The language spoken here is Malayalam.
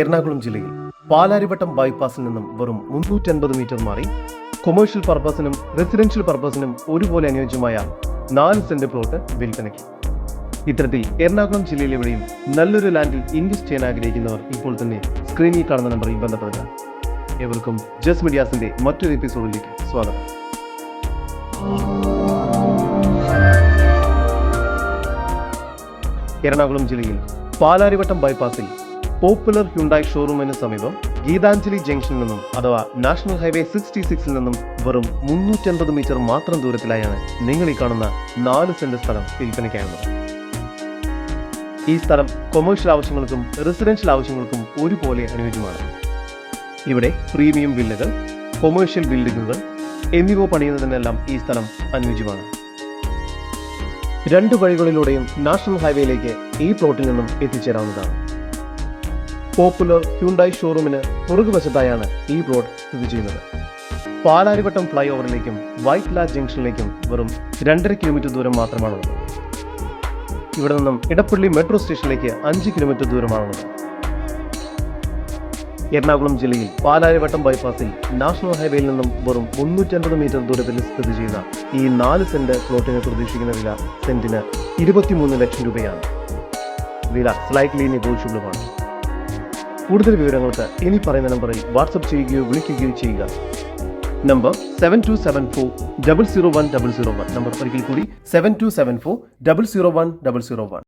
എറണാകുളം ജില്ലയിൽ പാലാരിവട്ടം ബൈപ്പാസിൽ നിന്നും വെറും മുന്നൂറ്റൻപത് മീറ്റർ മാറി കൊമേഴ്ഷ്യൽ പർപ്പസിനും റെസിഡൻഷ്യൽ പർപ്പസിനും ഒരുപോലെ അനുയോജ്യമായ നാല് സെന്റ് പ്ലോട്ട് വിൽപ്പനയ്ക്ക്. ഇത്തരത്തിൽ എറണാകുളം ജില്ലയിലെവിടെയും നല്ലൊരു ലാൻഡിൽ ഇൻവെസ്റ്റ് ചെയ്യാൻ ആഗ്രഹിക്കുന്നവർ ഇപ്പോൾ തന്നെ സ്ക്രീനിൽ കാണുന്ന നമ്പറിൽ ബന്ധപ്പെടുക. ഏവർക്കും ജസ് മീഡിയാസിന്റെ മറ്റൊരു എപ്പിസോഡിലേക്ക് സ്വാഗതം. എറണാകുളം ജില്ലയിൽ പാലാരിവട്ടം ബൈപ്പാസിൽ പോപ്പുലർ ഹ്യുണ്ടായി ഷോറൂമിന് സമീപം ഗീതാഞ്ജലി ജംഗ്ഷനിൽ നിന്നും അഥവാ നാഷണൽ ഹൈവേ സിക്സ്റ്റി സിക്സിൽ നിന്നും വെറും മുന്നൂറ്റൻപത് മീറ്റർ മാത്രം ദൂരത്തിലായാണ് നിങ്ങൾ ഈ കാണുന്ന നാല് സെന്റ് സ്ഥലം വിൽപ്പനയ്ക്കായുള്ളത്. ഈ സ്ഥലം കൊമേഴ്ഷ്യൽ ആവശ്യങ്ങൾക്കും റെസിഡൻഷ്യൽ ആവശ്യങ്ങൾക്കും ഒരുപോലെ അനുയോജ്യമാണ്. ഇവിടെ പ്രീമിയം വില്ലകൾ കൊമേഴ്ഷ്യൽ ബിൽഡിങ്ങുകൾ എന്നിവ പണിയുന്നതിനെല്ലാം ഈ സ്ഥലം അനുയോജ്യമാണ്. രണ്ട് വഴികളിലൂടെയും നാഷണൽ ഹൈവേയിലേക്ക് ഈ പ്ലോട്ടിൽ നിന്നും എത്തിച്ചേരാവുന്നതാണ്. പോപ്പുലർ ഹ്യുണ്ടായി ഷോറൂമിന് പുറകുവശത്തായാണ് ഈ റോഡ് സ്ഥിതി ചെയ്യുന്നത്. പാലാരിവട്ടം ഫ്ലൈ ഓവറിലേക്കും വൈറ്റ് ലാ ജംഗ്ഷനിലേക്കും വെറും രണ്ടര കിലോമീറ്റർ ദൂരം മാത്രമാണുള്ളത്. ഇവിടെ നിന്നും ഇടപ്പള്ളി മെട്രോ സ്റ്റേഷനിലേക്ക് അഞ്ച് കിലോമീറ്റർ ദൂരമാണുള്ളത്. എറണാകുളം ജില്ലയിൽ പാലാരിവട്ടം ബൈപ്പാസിൽ നാഷണൽ ഹൈവേയിൽ നിന്നും വെറും മുന്നൂറ്റൻപത് മീറ്റർ ദൂരത്തിൽ സ്ഥിതി ചെയ്യുന്ന ഈ നാല് സെന്റ് പ്ലോട്ടിന് പ്രതീക്ഷിക്കുന്ന വില സെന്റിന് ഇരുപത്തിമൂന്ന് ലക്ഷം രൂപയാണ്. വില സ്ലൈറ്റ്ലി നെഗോഷ്യബിളുമാണ് കൂടുതൽ വിവരങ്ങൾക്ക് ഇനി പറയുന്ന നമ്പറിൽ വാട്സപ്പ് ചെയ്യുകയോ വിളിക്കുകയോ ചെയ്യുക. Number seven two seven four double zero one double zero one number ഒരിക്കൽ കൂടി seven two seven four double zero one double zero one